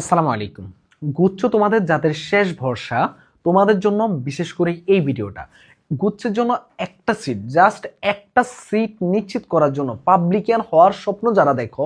আসসালামু আলাইকুম। গুচ্ছ তোমাদের যাদের শেষ ভরসা, তোমাদের জন্য বিশেষ করে এই ভিডিওটা। গুচ্ছের জন্য একটা সিট জাস্ট একটা সিট নিশ্চিত করার জন্য পাবলিকিয়ান হওয়ার স্বপ্ন যারা দেখো,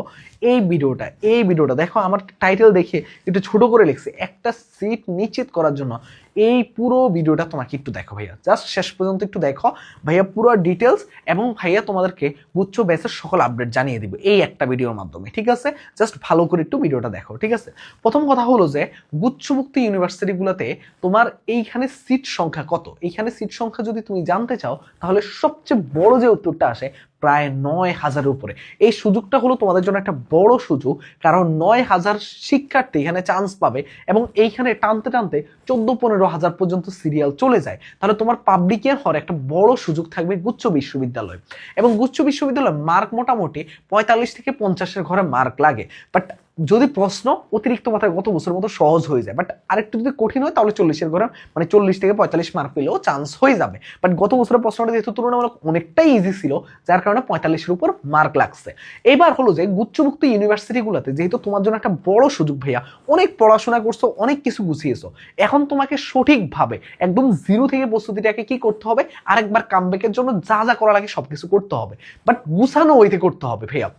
এই ভিডিওটা এই ভিডিওটা দেখো, আমার টাইটেল দেখে একটু ছোট করে লিখছি, একটা সিট নিশ্চিত করার জন্য এই পুরো ভিডিওটা তোমাকে একটু দেখো ভাইয়া। জাস্ট শেষ পর্যন্ত একটু দেখো। ভাইয়া পুরো ডিটেলস এবং ভাইয়া তোমাদেরকে গুচ্ছ ব্যাচের সকল আপডেট জানিয়ে দিব এই একটা ভিডিওর মাধ্যমে, ঠিক আছে? জাস্ট ভালো করে একটু ভিডিওটা দেখো, ঠিক আছে? প্রথম কথা হলো যে, গুচ্ছমুক্ত ইউনিভার্সিটিগুলোতে তোমার এইখানে সিট সংখ্যা কত? এইখানে সিট সংখ্যা যদি তুমি জানতে চাও, তাহলে সবচেয়ে বড় যে উত্তরটা আসে প্রায় নয় হাজারের উপরে। এই সুযোগটা হলো তোমাদের জন্য একটা বড় সুযোগ, কারণ নয় হাজার শিক্ষার্থী এখানে চান্স পাবে এবং এইখানে টানতে টানতে চোদ্দ পনেরো হাজার পর্যন্ত সিরিয়াল চলে যায়। তাহলে তোমার পাবলিকের হওয়ার একটা বড় সুযোগ থাকবে গুচ্ছ বিশ্ববিদ্যালয়। এবং গুচ্ছ বিশ্ববিদ্যালয় মার্ক মোটামুটি পঁয়তাল্লিশ থেকে পঞ্চাশের ঘরে মার্ক লাগে। বাট যদি প্রশ্ন অতিরিক্ত মাথায় গত বছরের মতো সহজ হয়ে যায় বাট আরেকটু যদি কঠিন হয়, তাহলে চল্লিশের ঘরে মানে চল্লিশ থেকে পঁয়তাল্লিশ মার্ক পেলেও চান্স হয়ে যাবে। বাট গত বছরের প্রশ্নটা যেহেতু তুলনামূলক অনেকটাই ইজি ছিল, যার কারণে পঁয়তাল্লিশের উপর মার্ক লাগছে। এবার হলো যে, গুচ্ছমুক্ত ইউনিভার্সিটিগুলোতে যেহেতু তোমার জন্য একটা বড় সুযোগ ভাইয়া, অনেক পড়াশোনা করছ, অনেক কিছু গুছিয়েছো, এখন তোমাকে সঠিকভাবে, একদম জিরো থেকে প্রস্তুতিটাকে কি করতে হবে? আরেকবার কামব্যাকের জন্য যা যা করা লাগে সব কিছু করতে হবে। বাট গুছানো ওইতে করতে হবে ভাইয়া।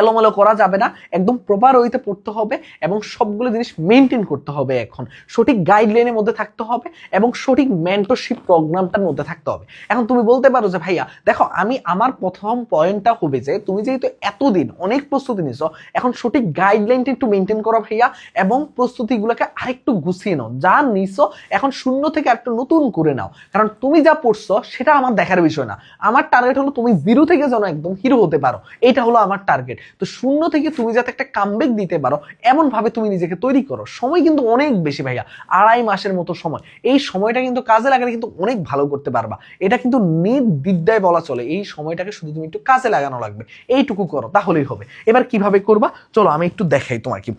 এলোমেলো করা যাবে না, একদম প্রপার ওইতে পড়তে হবে এবং সবগুলো জিনিস মেনটেন করতে হবে এখন। সঠিক গাইডলাইনের মধ্যে থাকতে হবে এবং সঠিক মেন্টরশিপ প্রোগ্রামটার মধ্যে থাকতে হবে। এখন তুমি বলতে পারো যে, ভাইয়া, দেখো, আমি আমার প্রথম পয়েন্টটা হবে যে, তুমি যেহেতু এতদিন অনেক প্রস্তুতি নিছো, এখন সঠিক গাইডলাইনটা একটু মেনটেন করো ভাইয়া এবং প্রস্তুতিগুলোকে আরেকটু গুছিয়ে নাও। যা নিছো, এখন শূন্য থেকে একটু নতুন করে নাও। কারণ তুমি যা পড়ছো, সেটা আমার দেখার বিষয় না। আমার টার্গেট হলো তুমি জিরো থেকে যেন একদম হিরো হতে পারো। এটা হলো আমার টার্গেট তো শূন্য থেকে তুমি যাতে একটা কামব্যাক দিতে পারো, এমনভাবে তুমি নিজেকে তৈরি করো। সময় কিন্তু অনেক বেশি ভাইয়া, আড়াই মাসের মতো সময়। এই সময়টা কিন্তু কাজে লাগালে কিন্তু অনেক ভালো করতে পারবা। এটা কিন্তু নির্দিদ্যায় বলা চলে, এই সময়টাকে শুধু তুমি একটু কাজে লাগানো লাগবে। এইটুকু করো, তাহলেই হবে। এবার কীভাবে করবা? চলো আমি একটু দেখাই তোমাকে।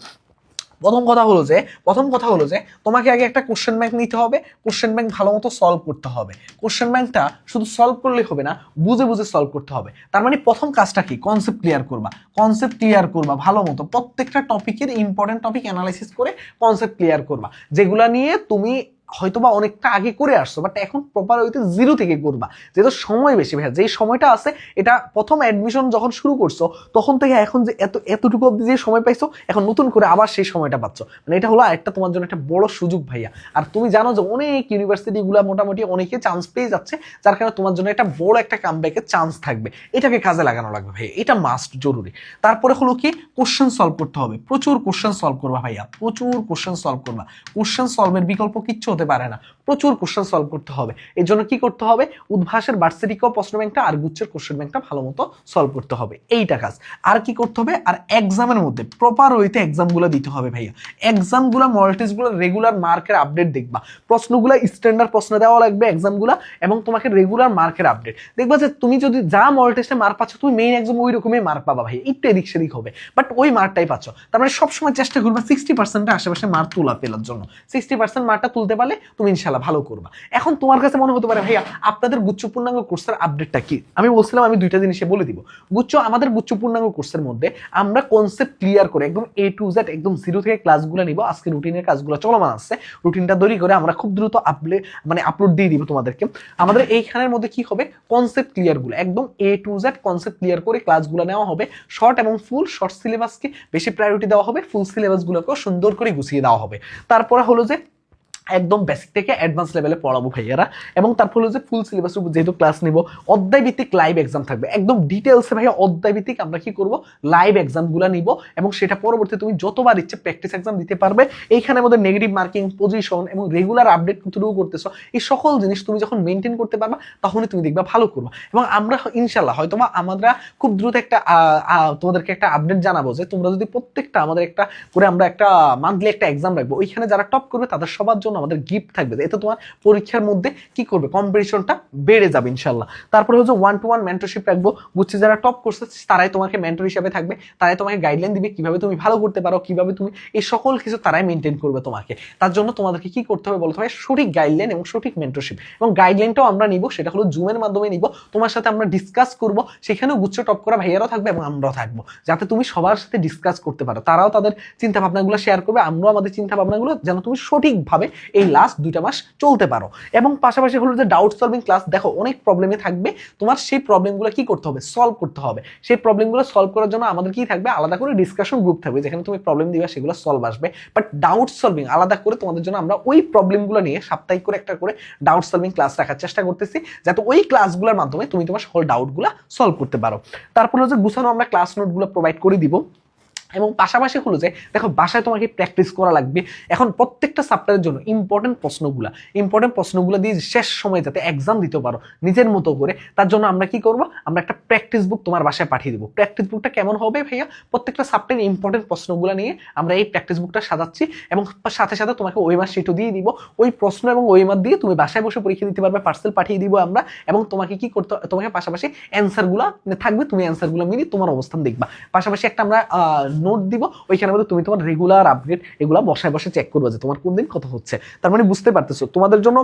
প্রথম কথা হলো যে, প্রথম কথা হলো যে, তোমাকে আগে একটা কোশ্চেন ব্যাংক নিতে হবে। কোশ্চেন ব্যাংক ভালো মতো সলভ করতে হবে। কোশ্চেন ব্যাংকটা শুধু সলভ করলে হবে না, বুঝে বুঝে সলভ করতে হবে। তার মানে প্রথম কাজটা কি? কনসেপ্ট ক্লিয়ার করবা। কনসেপ্ট ক্লিয়ার করবা ভালো মতো। প্রত্যেকটা টপিকের ইম্পর্টেন্ট টপিক অ্যানালাইসিস করে কনসেপ্ট ক্লিয়ার করবা। যেগুলা নিয়ে তুমি হয়তোবা অনেকটা আগে করে আসছো বাট এখন প্রপার ওইতে জিরো থেকে করবা। যেহেতু সময় বেশি ভাইয়া, যেই সময়টা আছে, এটা প্রথম অ্যাডমিশন যখন শুরু করছ, তখন থেকে এখন যে এত, এতটুকু অব্দি যে সময় পাইছো, এখন নতুন করে আবার সেই সময়টা পাচ্ছ। মানে এটা হলো একটা তোমার জন্য একটা বড় সুযোগ ভাইয়া। আর তুমি জানো যে অনেক ইউনিভার্সিটিগুলো মোটামুটি অনেকে চান্স পেয়ে যাচ্ছে, যার কারণে তোমার জন্য একটা বড় একটা কামব্যাকের চান্স থাকবে। এটাকে কাজে লাগানো লাগবে ভাইয়া, এটা মাস্ট জরুরি। তারপরে হলো কি কোশ্চেন সলভ করতে হবে। প্রচুর কোশ্চেন সলভ করবা ভাইয়া, প্রচুর কোশ্চেন সলভ করবা। কোশ্চেন সলভের বিকল্প কিচ্ছু হতে পারে না। প্রচুর কোশ্চেন সলভ করতে হবে। এর জন্য কি করতে হবে? উদ্ভাসের বার্সিটিক প্রশ্ন ব্যাংকটা আর গুচ্ছের কোশ্চেন ব্যাংকটা ভালো মতো সলভ করতে হবে। এইটা কাজ। আর কি করতে হবে? আর এক্সামের মধ্যে প্রপার ওইতে এক্সামগুলো দিতে হবে ভাইয়া। এক্সামগুলো মডেল রেগুলার মার্কের আপডেট দেখবা। প্রশ্নগুলো স্ট্যান্ডার্ড প্রশ্ন দেওয়া লাগবে এক্সামগুলো এবং তোমাকে রেগুলার মার্কের আপডেট দেখবা যে তুমি যদি যা টেস্টে মার্ক পাচ্ছ, তুমি মেইন এক্সাম ওই রকমই মার্ক পাবা ভাই একটু এদিক সেদিক হবে। বাট ওই মার্কটাই পাচ্ছ। তার মানে সবসময় চেষ্টা করবা সিক্সটি পার্সেন্টের আশেপাশে মার্ক তোলা পেলার জন্য। সিক্সটি পার্সেন্ট মার্কটা তুলতে পারলে তুমি ইনশাল্লাহ ভালো করবা। এখন তোমার কাছে মনে হতে পারে, ভাইয়া, আপনাদের গুচ্ছ পূর্ণাঙ্গ কোর্সের আপডেটটা কি? আমি বলছিলাম, আমি দুইটা জিনিসে বলে দিব। গুচ্ছ, আমাদের গুচ্ছ পূর্ণাঙ্গ কোর্সের মধ্যে আমরা কনসেপ্ট ক্লিয়ার করে একদম এ টু জেড একদম জিরো থেকে ক্লাসগুলো নিব। আজকে রুটিনের কাজগুলো চলমান আছে। রুটিনটা তৈরি করে আমরা খুব দ্রুত আপলে মানে আপলোড দিয়ে দিব তোমাদেরকে। আমাদের এইখানের মধ্যে কি হবে? কনসেপ্ট ক্লিয়ারগুলো একদম A to Z concept clear করে ক্লাসগুলো নেওয়া হবে। শর্ট এবং ফুল শর্ট সিলেবাসকে বেশি প্রায়োরিটি দেওয়া হবে। ফুল সিলেবাসগুলোকেও সুন্দর করে গুছিয়ে দেওয়া হবে। তারপরে হলো যে একদম বেসিক থেকে অ্যাডভান্স লেভেলে পড়াবো ভাইয়ারা। এবং তারপর হলো যে ফুল সিলেবাসের উপর যেহেতু ক্লাস নিব অধ্যায় ভিত্তিক লাইভ এক্সাম থাকবে। একদম ডিটেলসে ভাইয়া অধ্যায়ভিত্তিক আমরা কি করব? লাইভ এক্সামগুলো নিব এবং সেটা পরবর্তী তুমি যতবার ইচ্ছে প্র্যাকটিস এক্সাম দিতে পারবে। এইখানে আমাদের নেগেটিভ মার্কিং পজিশন এবং রেগুলার আপডেট থ্রু করতেছো। এই সকল জিনিস তুমি যখন মেনটেন করতে পারবা, তখনই তুমি দেখবা ভালো করবা। এবং আমরা ইনশাল্লাহ হয়তো আমরা খুব দ্রুত একটা তোমাদেরকে একটা আপডেট জানাব যে তোমরা যদি প্রত্যেকটা আমাদের একটা করে আমরা একটা মান্থলি একটা এক্সাম রাখব, ওইখানে যারা টপ করবে তাদের সবার জন্য জন্য আমাদের গিফট থাকবে এতে তোমার পরীক্ষার মধ্যে কি করবে? কম্পিটিশনটা বেড়ে যাবে ইনশাল্লাহ তারপরে হচ্ছে ওয়ান টু ওয়ান মেন্টরশিপ রাখব। বুঝছি যারা টপ করছে তারাই তোমাকে মেন্টর হিসাবে থাকবে। তারাই তোমাকে গাইডলাইন দিবে কীভাবে তুমি ভালো করতে পারো, কীভাবে তুমি এই সকল কিছু তারাই মেনটেন করবে তোমাকে। তার জন্য তোমাদেরকে কি করতে হবে বলতে হবে? সঠিক গাইডলাইন এবং সঠিক মেন্টরশিপ এবং গাইডলাইনটাও আমরা নিব, সেটা হলো জুমের মাধ্যমে নিব। তোমার সাথে আমরা ডিসকাস করব। সেখানেও গুচ্ছ টপ করা ভাইয়ারাও থাকবে এবং আমরাও থাকব। যাতে তুমি সবার সাথে ডিসকাস করতে পারো। তারাও তাদের চিন্তা ভাবনাগুলো শেয়ার করবে। আমরাও আমাদের চিন্তা ভাবনাগুলো যেন তুমি সঠিকভাবে এই লাস্ট দুইটা মাস চলতে পারো। এবং পাশাপাশি হলো যে ডাউট সলভিং ক্লাস দেখো অনেক প্রবলেমে থাকবে। তোমার সেই প্রবলেমগুলো কি করতে হবে? সলভ করতে হবে। সেই প্রবলেমগুলো সলভ করার জন্য আমাদের কি থাকবে? আলাদা করে ডিসকাশন গ্রুপ থাকবে, যেখানে তুমি প্রবলেম দিবে, সেগুলো সলভ আসবে। বাট ডাউট সলভিং আলাদা করে তোমাদের জন্য আমরা ওই প্রবলেমগুলো নিয়ে সাপ্তাহিক করে একটা করে ডাউট সলভিং ক্লাস রাখার চেষ্টা করতেছি, যাতে ওই ক্লাসগুলোর মাধ্যমে তুমি তোমার সকল ডাউটগুলো সলভ করতে পারো। তারপর হচ্ছে গুছানো আমরা ক্লাস নোটগুলো প্রোভাইড করে দিব। এবং পাশাপাশি হলো যে, দেখো বাসায় তোমাকে প্র্যাকটিস করা লাগবে। এখন প্রত্যেকটা সাপ্টারের জন্য ইম্পর্টেন্ট প্রশ্নগুলা। ইম্পর্টেন্ট প্রশ্নগুলো দিয়ে শেষ সময় যাতে এক্সাম দিতে পারো নিজের মতো করে, তার জন্য আমরা কি করব? আমরা একটা প্র্যাকটিস বুক তোমার বাসায় পাঠিয়ে দেবো। প্র্যাকটিস বুকটা কেমন হবে ভাইয়া? প্রত্যেকটা সাপ্টারের ইম্পর্টেন্ট প্রশ্নগুলো নিয়ে আমরা এই প্র্যাকটিস বুকটা সাজাচ্ছি এবং সাথে সাথে তোমাকে ওই মাস শিটও দিয়ে দিব। ওই প্রশ্ন এবং ওই মাস দিয়ে তুমি বাসায় বসে পরীক্ষা দিতে পারবে পার্সেল পাঠিয়ে দিব আমরা এবং তোমাকে কি করতে তোমাকে পাশাপাশি অ্যান্সারগুলো থাকবে, তুমি অ্যান্সারগুলো মিলি তোমার অবস্থান দেখবা। পাশাপাশি একটা আমরা নোট দিব, ওইখানে মধ্যে তুমি তোমার রেগুলার আপডেট এগুলো বসায় বসে চেক করবে যে তোমার কোন দিন কত হচ্ছে। তার মানে বুঝতে পারতেছো, তোমাদের জন্য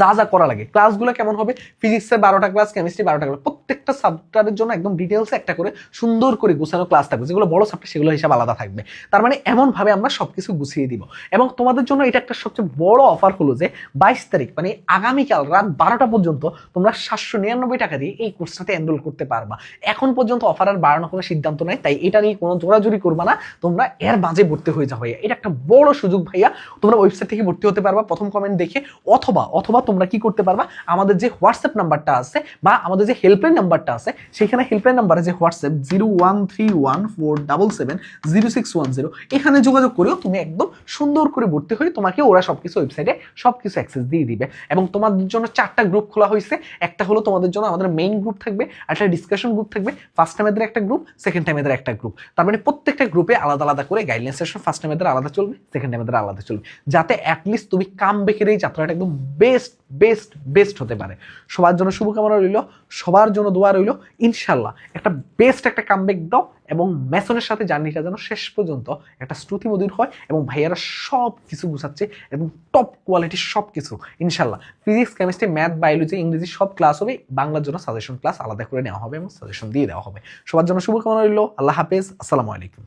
যা যা করা লাগে। ক্লাসগুলো কেমন হবে? ফিজিক্সের বারোটা ক্লাস কেমিস্ট্রি বারোটা ক্লাস প্রত্যেকটা সাবজেক্টের জন্য একদম ডিটেলসে একটা করে সুন্দর করে গুছানো ক্লাস থাকবে। যেগুলো বড় সাবজেক্ট সেগুলো হিসাব আলাদা থাকবে। তার মানে এমনভাবে আমরা সবকিছু গুছিয়ে দিব। এবং তোমাদের জন্য এটা একটা সবচেয়ে বড় অফার হলো যে বাইশ তারিখ মানে আগামীকাল রাত বারোটা পর্যন্ত তোমরা সাতশো নিরানব্বই টাকা দিয়ে এই কোর্সটাতে এনরোল করতে পারবা। এখন পর্যন্ত অফার আর বাড়ানোর কোনো সিদ্ধান্ত নাই, তাই এটা নিয়ে কোনো জোরাজুরি করবা না। তোমরা এর মাঝে ভর্তি হয়ে যাও ভাইয়া। এটা একটা বড় সুযোগ ভাইয়া। তোমরা ওয়েবসাইট থেকে ভর্তি হতে পারবা প্রথম কমেন্ট দেখে। অথবা অথবা তোমরা কি করতে পারবা? আমাদের যে হোয়াটসঅ্যাপ নাম্বারটা আছে বা আমাদের যে হেল্পলাইন নাম্বারটা আছে সেখানে হেল্পলাইন নাম্বারে যে WhatsApp zero one three one four double seven zero six one zero এখানে যোগাযোগ করেও তুমি একদম সুন্দর করে ভর্তি হয়ে তোমাকে ওরা সবকিছু ওয়েবসাইটে সবকিছু অ্যাক্সেস দিয়ে দিবে। এবং তোমাদের জন্য চারটা গ্রুপ খোলা হয়েছে, একটা হলো তোমাদের জন্য আমাদের মেইন গ্রুপ থাকবে একটা ডিসকাশন গ্রুপ থাকবে ফার্স্ট টাইমেদের একটা গ্রুপ সেকেন্ড টাইমেদের একটা গ্রুপ তার মানে প্রত্যেকটা গ্রুপে আলাদা আলাদা করে গাইডলাইন সেশন ফার্স্ট টাইমেদের আলাদা চলবে সেকেন্ড টাইমেদের আলাদা চলবে। যাতে অ্যাটলিস্ট তুমি কাম বেকের এই যাত্রাটা একদম বেস্ট বেস্ট বেস্ট হতে পারে। সবার জন্য শুভকামনা রইল, সবার জন্য দোয়া রইল ইনশাল্লাহ একটা বেস্ট একটা কামব্যাক দাও এবং মেসনের সাথে জার্নিটা যেন শেষ পর্যন্ত একটা শ্রুতিমধুর হয় এবং ভাইয়ারা সব কিছু গুছাচ্ছে এবং টপ কোয়ালিটির সব কিছু ইনশাল্লাহ ফিজিক্স কেমিস্ট্রি ম্যাথ বায়োলজি ইংরেজি সব ক্লাস হবে, বাংলার জন্য সাজেশন ক্লাস আলাদা করে নেওয়া হবে এবং সাজেশন দিয়ে দেওয়া হবে। সবার জন্য শুভকামনা রইল, আল্লাহ হাফেজ, আসসালামু আলাইকুম।